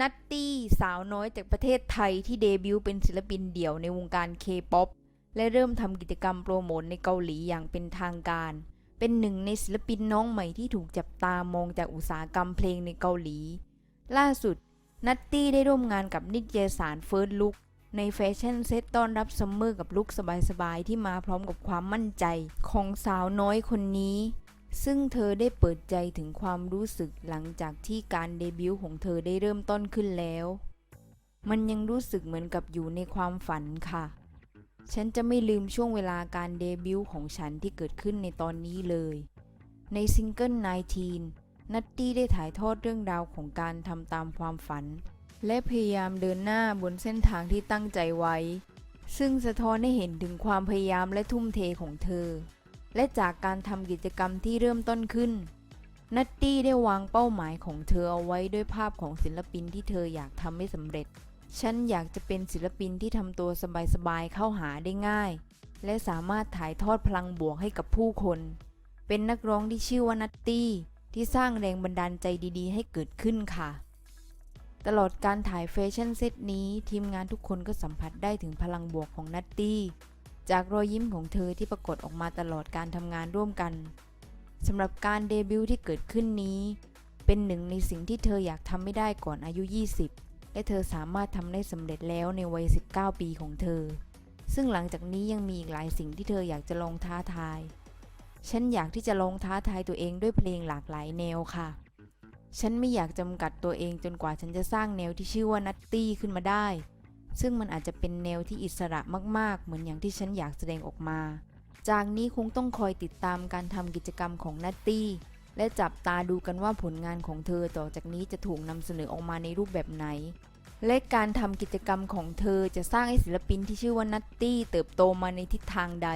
นัตตี้สาวน้อยจากประเทศไทยที่เดบิวต์เป็นศิลปินเดี่ยวในวงการเคป๊อปและเริ่มทำกิจกรรมโปรโมทในเกาหลีอย่างเป็นทางการ เป็นหนึ่งในศิลปินน้องใหม่ที่ถูกจับตามองจากอุตสาหกรรมเพลงในเกาหลี ล่าสุด นัตตี้ได้ร่วมงานกับนิตยสารเฟิร์สลุกในแฟชั่นเซตต้อนรับซัมเมอร์กับลุคสบายๆที่มาพร้อมกับความมั่นใจของสาวน้อยคนนี้ ซึ่งเธอได้เปิดใจถึงความรู้สึกหลังจากที่การเดบิวต์ของเธอได้เริ่มต้นขึ้นแล้ว มันยังรู้สึกเหมือนกับอยู่ในความฝันค่ะ ฉันจะไม่ลืมช่วงเวลาการเดบิวต์ของฉันที่เกิดขึ้นในตอนนี้เลย ในซิงเกิล 19 นัตตี้ได้ถ่ายทอดเรื่องราวของการทำตามความฝัน และพยายามเดินหน้าบนเส้นทางที่ตั้งใจไว้ ซึ่งสะท้อนให้เห็นถึงความพยายามและทุ่มเทของเธอ และจากการทำกิจกรรมที่เริ่มต้นขึ้น นัตตี้ได้วางเป้าหมายของเธอเอาไว้ด้วยภาพของศิลปินที่เธออยากทำให้สำเร็จ ฉันอยากจะเป็นศิลปินที่ทำตัวสบายๆเข้าหาได้ง่าย และสามารถถ่ายทอดพลังบวกให้กับผู้คน เป็นนักร้องที่ชื่อว่านัตตี้ที่สร้างแรงบันดาลใจดีๆ ให้เกิดขึ้นค่ะตลอดการถ่ายแฟชั่นเซตนี้ ทีมงานทุกคนก็สัมผัสได้ถึงพลังบวกของนัตตี้ จากรอยยิ้มของเธอที่ปรากฏออกมาตลอดการทำงานร่วมกันสำหรับการเดบิวต์ที่เกิดขึ้นนี้ เป็นหนึ่งในสิ่งที่เธออยากทำไม่ได้ก่อนอายุ 20 และเธอสามารถทำได้สำเร็จแล้วในวัย 19 ปีของเธอ ซึ่งหลังจากนี้ยังมีอีกหลายสิ่งที่เธออยากจะลองท้าทาย ฉันอยากที่จะลองท้าทายตัวเองด้วยเพลงหลากหลายแนวค่ะ ฉันไม่อยากจำกัดตัวเองจนกว่าฉันจะสร้างแนวที่ชื่อว่านัตตี้ขึ้นมาได้ ซึ่งมันอาจจะเป็นแนวที่อิสระมาก ๆ เหมือนอย่างที่ฉันอยากแสดงออกมา จากนี้คงต้องคอยติดตามการทำกิจกรรมของนัตตี้ และจับตาดูกันว่าผลงานของเธอต่อจากนี้จะถูกนำเสนอออกมาในรูปแบบไหน และการทำกิจกรรมของเธอจะสร้างให้ศิลปินที่ชื่อว่านัตตี้เติบโตมาในทิศทางใด